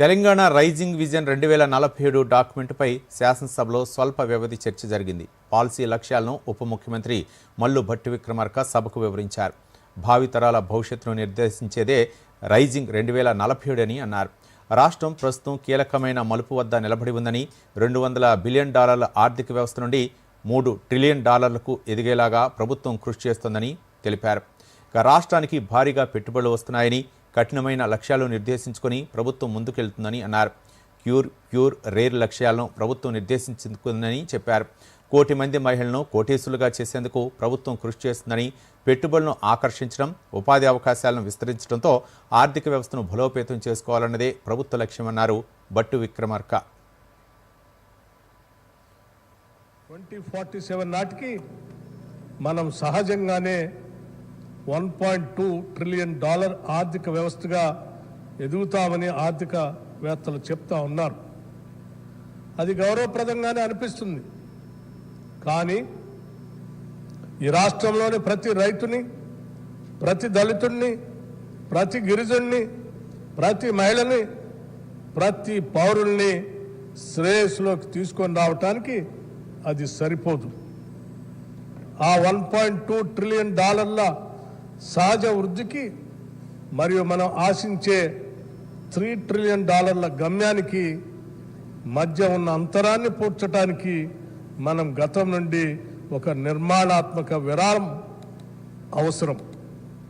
Telangana rising vision రెండు వేల నలభై ఏడు డాక్యుమెంట్పై శాసనసభలో స్వల్ప వ్యవధి చర్చ జరిగింది. పాలసీ లక్ష్యాలను ఉప ముఖ్యమంత్రి మల్లు భట్టి విక్రమార్క సభకు వివరించారు. భావితరాల భవిష్యత్తును నిర్దేశించేదే రైజింగ్ రెండు వేల నలభై ఏడు అని అన్నారు. రాష్ట్రం ప్రస్తుతం కీలకమైన మలుపు వద్ద నిలబడి ఉందని రెండు వందల బిలియన్ డాలర్ల ఆర్థిక వ్యవస్థ నుండి మూడు ట్రిలియన్ డాలర్లకు ఎదిగేలాగా ప్రభుత్వం కృషి చేస్తోందని తెలిపారు. ఇక రాష్ట్రానికి భారీగా పెట్టుబడులు వస్తున్నాయని కఠినమైన లక్ష్యాలు నిర్దేశించుకొని ప్రభుత్వం ముందుకెళ్తుందని అన్నారు. క్యూర్ క్యూర్ రేర్ లక్ష్యాలను ప్రభుత్వం నిర్దేశించుకుందని చెప్పారు. కోటి మంది మహిళలను కోటేశులుగా చేసేందుకు ప్రభుత్వం కృషి చేస్తుందని పెట్టుబడులను ఆకర్షించడం ఉపాధి అవకాశాలను విస్తరించడంతో ఆర్థిక వ్యవస్థను బలోపేతం చేసుకోవాలన్నదే ప్రభుత్వ లక్ష్యమన్నారు Bhatti Vikramarka. Twenty forty seven నాటికి మనం సహజంగానే one point two trillion dollar ఆర్థిక వ్యవస్థగా ఎదుగుతామని ఆర్థికవేత్తలు చెప్తా ఉన్నారు. అది గౌరవప్రదంగానే అనిపిస్తుంది. కానీ ఈ రాష్ట్రంలోని ప్రతి రైతుని ప్రతి దళితుణ్ణి ప్రతి గిరిజుణ్ణి ప్రతి మహిళని ప్రతి పౌరుల్ని శ్రేయస్సులోకి తీసుకొని రావటానికి అది సరిపోదు. ఆ వన్ పాయింట్ టూ ట్రిలియన్ డాలర్ల సహజ వృద్ధికి మరియు మనం ఆశించే త్రీ ట్రిలియన్ డాలర్ల గమ్యానికి మధ్య ఉన్న అంతరాన్ని పూడ్చడానికి మనం గతం నుండి ఒక నిర్మాణాత్మక విరామం అవసరం.